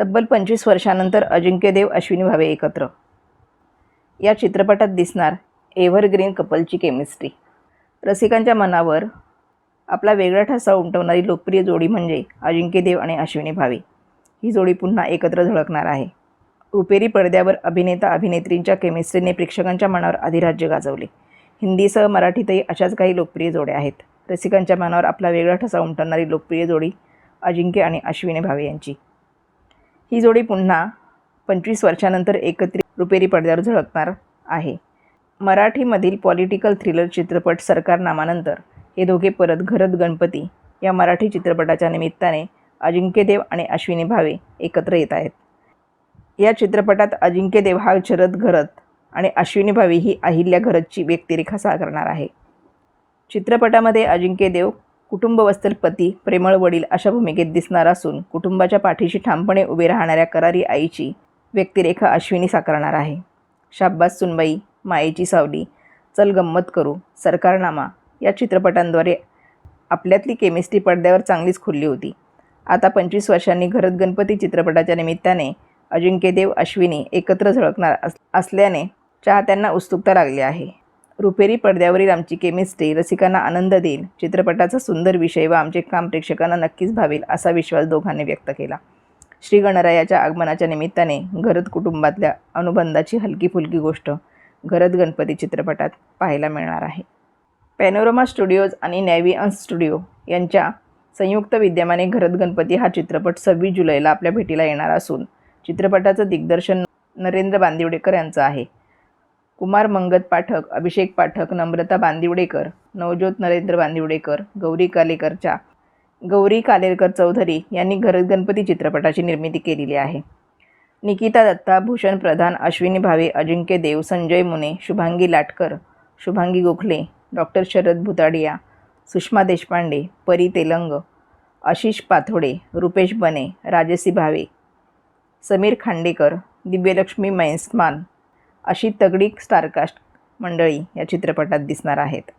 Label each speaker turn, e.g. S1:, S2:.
S1: तब्बल पंचवीस वर्षानंतर अजिंक्यदेव अश्विनी भावे एकत्र. या चित्रपटात दिसणार एव्हरग्रीन कपलची केमिस्ट्री. रसिकांच्या मनावर आपला वेगळा ठसा उमटवणारी लोकप्रिय जोडी म्हणजे अजिंक्यदेव आणि अश्विनी भावे. ही जोडी पुन्हा एकत्र झळकणार आहे. रुपेरी पडद्यावर अभिनेता अभिनेत्रींच्या केमिस्ट्रीने प्रेक्षकांच्या मनावर अधिराज्य गाजवले. हिंदीसह मराठीतही अशाच काही लोकप्रिय जोड्या आहेत. रसिकांच्या मनावर आपला वेगळा ठसा उमटवणारी लोकप्रिय जोडी अजिंक्य आणि अश्विनी भावे यांची. ही जोडी पुन्हा पंचवीस वर्षानंतर एकत्रित रुपेरी पडद्यावर झळकणार आहे. मराठीमधील पॉलिटिकल थ्रिलर चित्रपट सरकारनामानंतर हे दोघे परत घरत गणपती या मराठी चित्रपटाच्या निमित्ताने अजिंक्यदेव आणि अश्विनी भावे एकत्र येत आहेत. या चित्रपटात अजिंक्यदेव हा शरद घरत आणि अश्विनी भावे ही अहिल्या घरतची व्यक्तिरेखा साकारणार आहे. चित्रपटामध्ये अजिंक्यदेव कुटुंबवस्थल पती प्रेमळ वडील अशा भूमिकेत दिसणार असून कुटुंबाच्या पाठीशी ठामपणे उभे राहणाऱ्या करारी आईची व्यक्तिरेखा अश्विनी साकारणार आहे. शाब्बास सुनबाई मायेची सावली चल गंमत करू सरकारनामा या चित्रपटांद्वारे आपल्यातली केमिस्ट्री पडद्यावर चांगलीच खुलली होती. आता पंचवीस वर्षांनी घरत गणपती चित्रपटाच्या निमित्ताने अजिंक्यदेव अश्विनी एकत्र झळकणार अस असल्याने चाहत्यांना उत्सुकता लागली आहे. रुपेरी पडद्यावरील आमची केमिस्ट्री रसिकांना आनंद देईल. चित्रपटाचा सुंदर विषय व आमचे काम प्रेक्षकांना नक्कीच भावेल असा विश्वास दोघांनी व्यक्त केला. श्री गणरायाच्या आगमनाच्या निमित्ताने घरत कुटुंबातल्या अनुबंधाची हलकी फुलकी गोष्ट घरत गणपती चित्रपटात पाहायला मिळणार आहे. पॅनोरमा स्टुडिओज आणि नॅव्हिअन्स स्टुडिओ यांच्या संयुक्त विद्यमाने घरत गणपती हा चित्रपट सव्वीस जुलैला आपल्या भेटीला येणार असून चित्रपटाचं दिग्दर्शन नरेंद्र बांदिवडेकर यांचं आहे. कुमार मंगत पाठक अभिषेक पाठक नम्रता बांदिवडेकर नवज्योत नरेंद्र बांदिवडेकर गौरी कालेकरच्या गौरी कालेकर चौधरी यांनी घरत गणपती चित्रपटाची निर्मिती केलेली आहे. निकिता दत्ता भूषण प्रधान अश्विनी भावे अजिंक्य देव संजय मुने शुभांगी लाटकर शुभांगी गोखले डॉक्टर शरद भुताडिया सुषमा देशपांडे परी तेलंग आशिष पाथोडे रुपेश बने राजसी भावे समीर खांडेकर दिव्यलक्ष्मी मैस्मान अशी तगडी स्टारकास्ट मंडळी या चित्रपटात दिसणार आहेत.